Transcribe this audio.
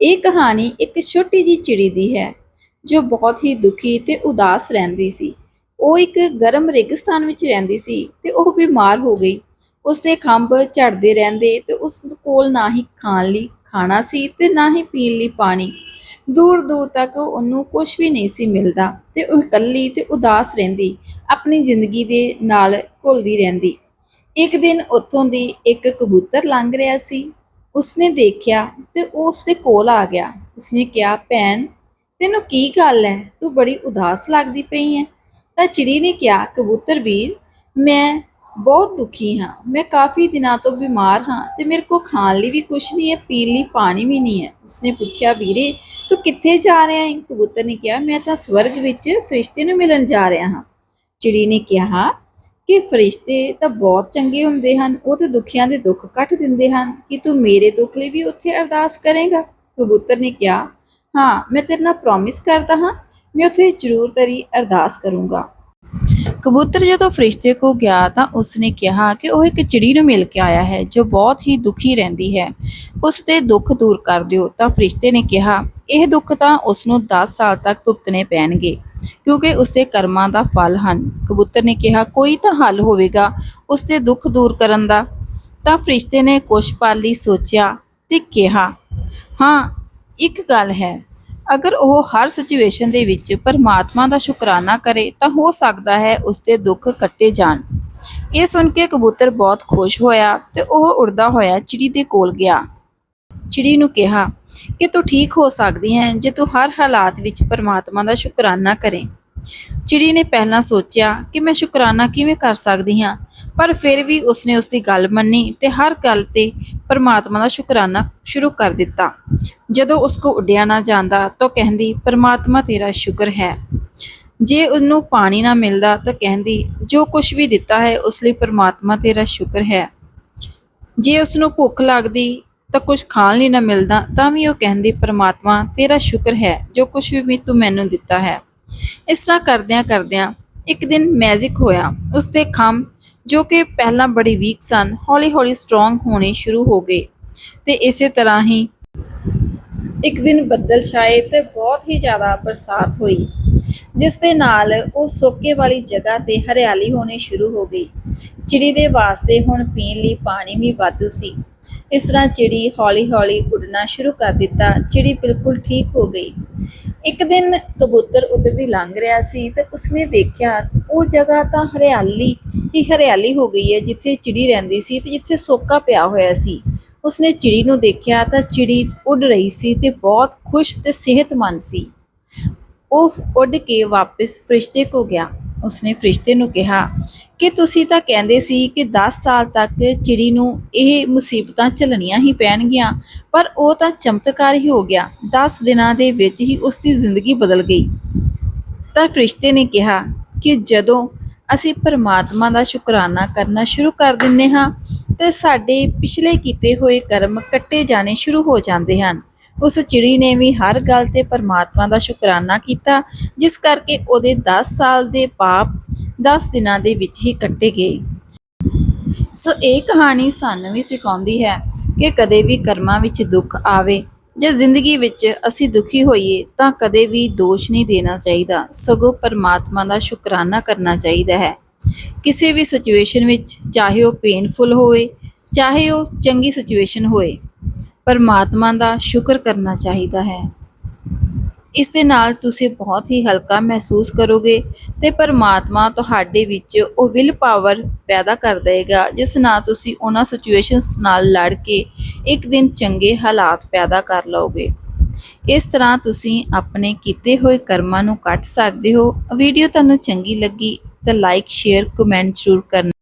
ਇਹ ਕਹਾਣੀ ਇੱਕ ਛੋਟੀ ਜੀ ਚਿੜੀ ਦੀ ਹੈ, ਜੋ ਬਹੁਤ ਹੀ ਦੁਖੀ ਤੇ ਉਦਾਸ ਰਹਿੰਦੀ ਸੀ। ਉਹ ਇੱਕ ਗਰਮ ਰੇਗਿਸਤਾਨ ਵਿੱਚ ਰਹਿੰਦੀ ਸੀ ਤੇ ਉਹ ਬਿਮਾਰ ਹੋ ਗਈ। ਉਸਦੇ ਖੰਭ ਝੜਦੇ ਰਹਿੰਦੇ ਤੇ ਉਸ ਕੋਲ ਨਾ ਹੀ ਖਾਣ ਲਈ ਖਾਣਾ ਸੀ ਤੇ ਨਾ ਹੀ ਪੀਣ ਲਈ ਪਾਣੀ। ਦੂਰ ਦੂਰ ਤੱਕ ਉਹਨੂੰ ਕੁਝ ਵੀ ਨਹੀਂ ਸੀ ਮਿਲਦਾ ਤੇ ਉਹ ਇਕੱਲੀ ਤੇ ਉਦਾਸ ਰਹਿੰਦੀ, ਆਪਣੀ ਜ਼ਿੰਦਗੀ ਦੇ ਨਾਲ ਘੁਲਦੀ ਰਹਿੰਦੀ। ਇੱਕ ਦਿਨ ਉੱਥੋਂ ਦੀ ਇੱਕ ਕਬੂਤਰ ਲੰਘ ਰਿਹਾ ਸੀ ਉਸਨੇ ਦੇਖਿਆ ਤੇ ਉਹ ਉਸਦੇ ਕੋਲ ਆ ਗਿਆ। ਉਸਨੇ ਕਿਹਾ, ਭੈਣ, ਤੈਨੂੰ ਕੀ ਗੱਲ ਹੈ ਤੂੰ ਬੜੀ ਉਦਾਸ ਲੱਗਦੀ ਪਈ ਹੈ ਤਾਂ ਚਿੜੀ ਨੇ ਕਿਹਾ, ਕਬੂਤਰ ਵੀਰ, ਮੈਂ ਬਹੁਤ ਦੁਖੀ ਹਾਂ। ਮੈਂ ਕਾਫੀ ਦਿਨਾਂ ਤੋਂ ਬਿਮਾਰ ਹਾਂ ਤੇ ਮੇਰੇ ਕੋ ਖਾਣ ਲਈ ਵੀ ਕੁਝ ਨਹੀਂ ਹੈ ਪੀਣ ਲਈ ਪਾਣੀ ਵੀ ਨਹੀਂ ਹੈ ਉਸਨੇ ਪੁੱਛਿਆ, ਵੀਰੇ, ਤੂੰ ਕਿੱਥੇ ਜਾ ਰਿਹਾ ਹੈ ਕਬੂਤਰ ਨੇ ਕਿਹਾ, ਮੈਂ ਤਾਂ ਸਵਰਗ ਵਿੱਚ ਫਰਿਸ਼ਤੇ ਨੂੰ ਮਿਲਣ ਜਾ ਰਿਹਾ ਹਾਂ। ਚਿੜੀ ਨੇ ਕਿਹਾ ਕਿ ਫਰਿਸ਼ਤੇ ਤਾਂ ਬਹੁਤ ਚੰਗੇ ਹੁੰਦੇ ਹਨ, ਉਹ ਤੇ ਦੁਖੀਆਂ ਦੇ ਦੁੱਖ ਕੱਟ ਦਿੰਦੇ ਹਨ। ਕਿ ਤੂੰ ਮੇਰੇ ਦੁੱਖ ਲਈ ਵੀ ਉੱਥੇ ਅਰਦਾਸ ਕਰੇਗਾ? ਕਬੂਤਰ ਨੇ ਕਿਹਾ, ਹਾਂ, ਮੈਂ ਤੇਰੇ ਨਾਲ ਪ੍ਰੋਮਿਸ ਕਰਦਾ ਹਾਂ, ਮੈਂ ਉੱਥੇ ਜ਼ਰੂਰ ਤੇਰੀ ਅਰਦਾਸ ਕਰੂੰਗਾ। ਕਬੂਤਰ ਜਦੋਂ ਫਰਿਸ਼ਤੇ ਕੋ ਗਿਆ ਤਾਂ ਉਸਨੇ ਕਿਹਾ ਕਿ ਉਹ ਇੱਕ ਚਿੜੀ ਨੂੰ ਮਿਲ ਕੇ ਆਇਆ ਹੈ, ਜੋ ਬਹੁਤ ਹੀ ਦੁਖੀ ਰਹਿੰਦੀ ਹੈ। ਉਸ ਦੇ ਦੁੱਖ ਦੂਰ ਕਰ ਦਿਓ, ਤਾਂ ਫਰਿਸ਼ਤੇ ਨੇ ਕਿਹਾ, ਇਹ ਦੁੱਖ ਤਾਂ ਉਸ ਨੂੰ 10 ਸਾਲ ਤੱਕ ਭੁਗਤਣੇ ਪੈਣਗੇ, ਕਿਉਂਕਿ ਉਸ ਦੇ ਕਰਮਾਂ ਦਾ ਫਲ ਹਨ। ਕਬੂਤਰ ਨੇ ਕਿਹਾ, ਕੋਈ ਤਾਂ ਹੱਲ ਹੋਵੇਗਾ ਉਸ ਦੇ ਦੁੱਖ ਦੂਰ ਕਰਨ ਦਾ। ਤਾਂ ਫਰਿਸ਼ਤੇ ਨੇ ਕੁਛ ਪਲ ਲਈ ਸੋਚਿਆ ਤੇ ਕਿਹਾ, ਹਾਂ, ਇੱਕ ਗੱਲ ਹੈ ਅਗਰ ਉਹ ਹਰ ਸਿਚੁਏਸ਼ਨ ਦੇ ਵਿੱਚ ਪਰਮਾਤਮਾ ਦਾ ਸ਼ੁਕਰਾਨਾ ਕਰੇ ਤਾਂ ਹੋ ਸਕਦਾ ਹੈ ਉਸ ਦੇ ਦੁੱਖ ਕੱਟੇ ਜਾਣ। ਇਹ ਸੁਣ ਕੇ ਕਬੂਤਰ ਬਹੁਤ ਖੁਸ਼ ਹੋਇਆ ਤੇ ਉਹ ਉੜਦਾ ਹੋਇਆ ਚਿੜੀ ਦੇ ਕੋਲ ਗਿਆ। ਚਿੜੀ ਨੂੰ ਕਿਹਾ ਕਿ ਤੂੰ ਠੀਕ ਹੋ ਸਕਦੀ ਹੈ ਜੇ ਤੂੰ ਹਰ ਹਾਲਾਤ ਵਿੱਚ ਪਰਮਾਤਮਾ ਦਾ ਸ਼ੁਕਰਾਨਾ ਕਰੇ। ਚਿੜੀ ਨੇ ਪਹਿਲਾਂ ਸੋਚਿਆ ਕਿ ਮੈਂ ਸ਼ੁਕਰਾਨਾ ਕਿਵੇਂ ਕਰ ਸਕਦੀ ਹਾਂ, ਪਰ ਫਿਰ ਵੀ ਉਸਨੇ ਉਸਦੀ ਗੱਲ ਮੰਨੀ ਤੇ ਹਰ ਗੱਲ ਤੇ ਪਰਮਾਤਮਾ ਦਾ ਸ਼ੁਕਰਾਨਾ ਸ਼ੁਰੂ ਕਰ ਦਿੱਤਾ। ਜਦੋਂ ਉਸ ਕੋ ਉੱਡਿਆ ਨਾ ਜਾਂਦਾ ਤਾਂ ਕਹਿੰਦੀ, ਪਰਮਾਤਮਾ ਤੇਰਾ ਸ਼ੁਕਰ ਹੈ। ਜੇ ਉਹਨੂੰ ਪਾਣੀ ਨਾ ਮਿਲਦਾ ਤਾਂ ਕਹਿੰਦੀ, ਜੋ ਕੁਝ ਵੀ ਦਿੱਤਾ ਹੈ ਉਸ ਲਈ ਪਰਮਾਤਮਾ ਤੇਰਾ ਸ਼ੁਕਰ ਹੈ। ਜੇ ਉਸ ਨੂੰ ਭੁੱਖ ਲੱਗਦੀ ਤਾਂ ਕੁਝ ਖਾਣ ਲਈ ਨਾ ਮਿਲਦਾ ਤਾਂ ਵੀ ਉਹ ਕਹਿੰਦੀ, ਪਰਮਾਤਮਾ ਤੇਰਾ ਸ਼ੁਕਰ ਹੈ, ਜੋ ਕੁਝ ਵੀ ਤੂੰ ਮੈਨੂੰ ਦਿੱਤਾ ਹੈ। ਇਸ ਤਰ੍ਹਾਂ ਕਰਦਿਆਂ ਕਰਦਿਆਂ ਇੱਕ ਦਿਨ ਮੈਜਿਕ ਹੋਇਆ। ਉਸ ਦੇ ਖੰਭ, ਜੋ ਕਿ ਪਹਿਲਾਂ ਬੜੇ ਵੀਕ ਸਨ ਹੌਲੀ-ਹੌਲੀ ਸਟਰੋਂਗ ਹੋਣੇ ਸ਼ੁਰੂ ਹੋ ਗਏ ਤੇ ਇਸੇ ਤਰ੍ਹਾਂ ਹੀ ਇੱਕ ਦਿਨ ਬੱਦਲ ਛਾਏ ਤੇ ਬਹੁਤ ਹੀ ਜ਼ਿਆਦਾ ਬਰਸਾਤ ਹੋਈ, ਜਿਸ ਦੇ ਨਾਲ ਉਹ ਸੋਕੇ ਵਾਲੀ ਜਗ੍ਹਾ ਤੇ ਹਰਿਆਲੀ ਹੋਣੀ ਸ਼ੁਰੂ ਹੋ ਗਈ। ਚਿੜੀ ਦੇ ਵਾਸਤੇ ਹੁਣ ਪੀਣ ਲਈ ਪਾਣੀ ਵੀ ਵਾਧੂ ਸੀ। ਇਸ ਤਰ੍ਹਾਂ ਚਿੜੀ ਹੌਲੀ-ਹੌਲੀ ਉੱਡਣਾ ਸ਼ੁਰੂ ਕਰ ਦਿੱਤਾ। ਚਿੜੀ ਬਿਲਕੁਲ ਠੀਕ ਹੋ ਗਈ। ਇੱਕ ਦਿਨ ਕਬੂਤਰ ਉਧਰ ਦੀ ਲੰਘ ਰਿਹਾ ਸੀ ਤੇ ਉਸਨੇ ਦੇਖਿਆ ਉਹ ਜਗ੍ਹਾ ਤਾਂ ਹਰਿਆਲੀ ਹੀ ਹਰਿਆਲੀ ਹੋ ਗਈ ਹੈ ਜਿੱਥੇ ਚਿੜੀ ਰਹਿੰਦੀ ਸੀ ਤੇ ਜਿੱਥੇ ਸੋਕਾ ਪਿਆ ਹੋਇਆ ਸੀ। ਉਸਨੇ ਚਿੜੀ ਨੂੰ ਦੇਖਿਆ ਤਾਂ ਚਿੜੀ ਉੱਡ ਰਹੀ ਸੀ ਤੇ ਬਹੁਤ ਖੁਸ਼ ਤੇ ਸਿਹਤਮੰਦ ਸੀ। ਉਹ ਉੱਡ ਕੇ ਵਾਪਸ ਫਰਿਸ਼ਤੇ ਕੋ ਗਿਆ। ਉਸਨੇ ਫਰਿਸ਼ਤੇ ਨੂੰ ਕਿਹਾ ਕਿ ਤੁਸੀਂ ਤਾਂ ਕਹਿੰਦੇ ਸੀ ਕਿ 10 ਸਾਲ ਤੱਕ ਚਿੜੀ ਨੂੰ ਇਹ ਮੁਸੀਬਤਾਂ ਝੱਲਣੀਆਂ ਹੀ ਪੈਣਗੀਆਂ, ਪਰ ਉਹ ਤਾਂ ਚਮਤਕਾਰ ਹੀ ਹੋ ਗਿਆ। 10 ਦਿਨਾਂ ਦੇ ਵਿੱਚ ਹੀ ਉਸ ਦੀ ਜ਼ਿੰਦਗੀ ਬਦਲ ਗਈ। ਤਾਂ ਫਰਿਸ਼ਤੇ ਨੇ ਕਿਹਾ ਕਿ ਜਦੋਂ ਅਸੀਂ ਪਰਮਾਤਮਾ ਦਾ ਸ਼ੁਕਰਾਨਾ ਕਰਨਾ ਸ਼ੁਰੂ ਕਰ ਦਿੰਨੇ ਹਾਂ, ਤੇ ਸਾਡੇ ਪਿਛਲੇ ਕੀਤੇ ਹੋਏ ਕਰਮ ਕੱਟੇ ਜਾਣੇ ਸ਼ੁਰੂ ਹੋ ਜਾਂਦੇ ਹਨ। ਉਸ ਚਿੜੀ ਨੇ ਵੀ ਹਰ ਗੱਲ ਤੇ ਪਰਮਾਤਮਾ ਦਾ ਸ਼ੁਕਰਾਨਾ ਕੀਤਾ, ਜਿਸ ਕਰਕੇ ਉਹਦੇ 10 ਸਾਲ ਦੇ ਪਾਪ 10 ਦਿਨਾਂ ਦੇ ਵਿੱਚ ਹੀ ਕੱਟੇ ਗਏ। ਸੋ ਇਹ ਕਹਾਣੀ ਸਾਨੂੰ ਵੀ ਸਿਖਾਉਂਦੀ ਹੈ ਕਿ ਕਦੇ ਵੀ ਕਰਮਾਂ ਵਿੱਚ ਦੁੱਖ ਆਵੇ, ਜੇ ਜ਼ਿੰਦਗੀ ਵਿੱਚ ਅਸੀਂ ਦੁਖੀ ਹੋਈਏ ਤਾਂ ਕਦੇ ਵੀ ਦੋਸ਼ ਨਹੀਂ ਦੇਣਾ ਚਾਹੀਦਾ, ਸਗੋਂ ਪਰਮਾਤਮਾ ਦਾ ਸ਼ੁਕਰਾਨਾ ਕਰਨਾ ਚਾਹੀਦਾ ਹੈ। ਕਿਸੇ ਵੀ ਸਿਚੁਏਸ਼ਨ ਵਿੱਚ ਚਾਹੇ ਉਹ ਪੇਨਫੁਲ ਹੋਵੇ, ਚਾਹੇ ਉਹ ਚੰਗੀ ਸਿਚੁਏਸ਼ਨ ਹੋਵੇ ਪਰਮਾਤਮਾ ਦਾ ਸ਼ੁਕਰ ਕਰਨਾ ਚਾਹੀਦਾ ਹੈ। ਇਸ ਦੇ ਨਾਲ ਤੁਸੀਂ ਬਹੁਤ ਹੀ ਹਲਕਾ ਮਹਿਸੂਸ ਕਰੋਗੇ ਤੇ ਪਰਮਾਤਮਾ ਤੁਹਾਡੇ ਵਿੱਚ ਉਹ ਵਿਲ ਪਾਵਰ ਪੈਦਾ ਕਰ ਦੇਗਾ ਜਿਸ ਨਾਲ ਤੁਸੀਂ ਉਹਨਾਂ ਸਿਚੁਏਸ਼ਨਸ ਨਾਲ ਲੜ ਕੇ ਇੱਕ ਦਿਨ ਚੰਗੇ ਹਾਲਾਤ ਪੈਦਾ ਕਰ ਲਓਗੇ। ਇਸ ਤਰ੍ਹਾਂ ਤੁਸੀਂ ਆਪਣੇ ਕੀਤੇ ਹੋਏ ਕਰਮਾਂ ਨੂੰ ਕੱਟ ਸਕਦੇ ਹੋ। ਵੀਡੀਓ ਤੁਹਾਨੂੰ ਚੰਗੀ ਲੱਗੀ ਤਾਂ ਲਾਈਕ ਸ਼ੇਅਰ ਕਮੈਂਟ ਜ਼ਰੂਰ ਕਰਨਾ।